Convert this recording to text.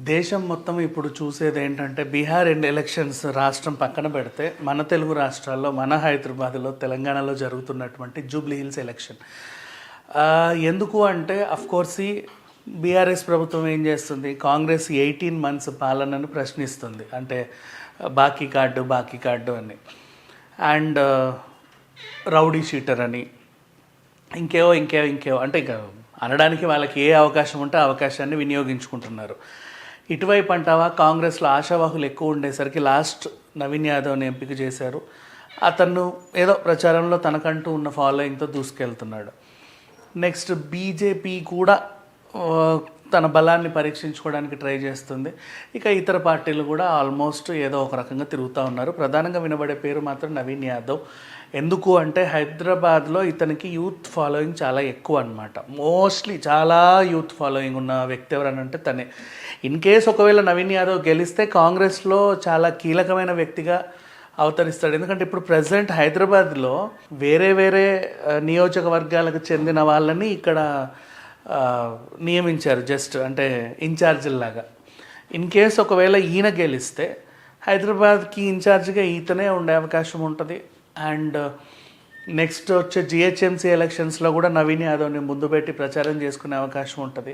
దేశం మొత్తం ఇప్పుడు చూసేది ఏంటంటే బీహార్ అండ్ ఎలక్షన్స్ రాష్ట్రం పక్కన పెడితే మన తెలుగు రాష్ట్రాల్లో మన హైదరాబాద్లో తెలంగాణలో జరుగుతున్నటువంటి జూబ్లీ హిల్స్ ఎలక్షన్. ఎందుకు అంటే అఫ్కోర్స్ ఈ బీఆర్ఎస్ ప్రభుత్వం ఏం చేస్తుంది? కాంగ్రెస్ ఎయిటీన్ మంత్స్ పాలనను ప్రశ్నిస్తుంది. అంటే బాకీ కార్డు బాకీ కార్డు అని. అండ్ రౌడీ షీటర్ అని. ఇంకేవో ఇంకేవో ఇంకేవో. అంటే ఇంకా అనడానికి వాళ్ళకి ఏ అవకాశం ఉంటే అవకాశాన్ని వినియోగించుకుంటున్నారు. ఇటువైపు అంటావా? కాంగ్రెస్లో ఆశావాహులు ఎక్కువ ఉండేసరికి లాస్ట్ నవీన్ యాదవ్ని ఎంపిక చేశారు. అతను ఏదో ప్రచారంలో తనకంటూ ఉన్న ఫాలోయింగ్తో దూసుకెళ్తున్నాడు. నెక్స్ట్ బీజేపీ కూడా తన బలాన్ని పరీక్షించుకోవడానికి ట్రై చేస్తుంది. ఇక ఇతర పార్టీలు కూడా ఆల్మోస్ట్ ఏదో ఒక రకంగా తిరుగుతూ ఉన్నారు. ప్రధానంగా వినబడే పేరు మాత్రం నవీన్ యాదవ్. ఎందుకు అంటే హైదరాబాద్లో ఇతనికి యూత్ ఫాలోయింగ్ చాలా ఎక్కువ అనమాట మోస్ట్లీ చాలా యూత్ ఫాలోయింగ్ ఉన్న వ్యక్తి ఎవరనంటే తనే. ఇన్ కేస్ ఒకవేళ నవీన్ యాదవ్ గెలిస్తే కాంగ్రెస్లో చాలా కీలకమైన వ్యక్తిగా అవతరిస్తాడు. ఎందుకంటే ఇప్పుడు ప్రజెంట్ హైదరాబాద్లో వేరే వేరే నియోజకవర్గాలకు చెందిన వాళ్ళని ఇక్కడ నియమించారు. జస్ట్ అంటే ఇన్ఛార్జీలాగా ఇన్ కేస్ ఒకవేళ ఈయన గెలిస్తే హైదరాబాద్కి ఇన్ఛార్జిగా ఈతనే ఉండే అవకాశం ఉంటుంది. అండ్ నెక్స్ట్ వచ్చే జిహెచ్ఎంసీ ఎలక్షన్స్లో కూడా నవీన్ యాదవ్ని ముందు పెట్టి ప్రచారం చేసుకునే అవకాశం ఉంటుంది.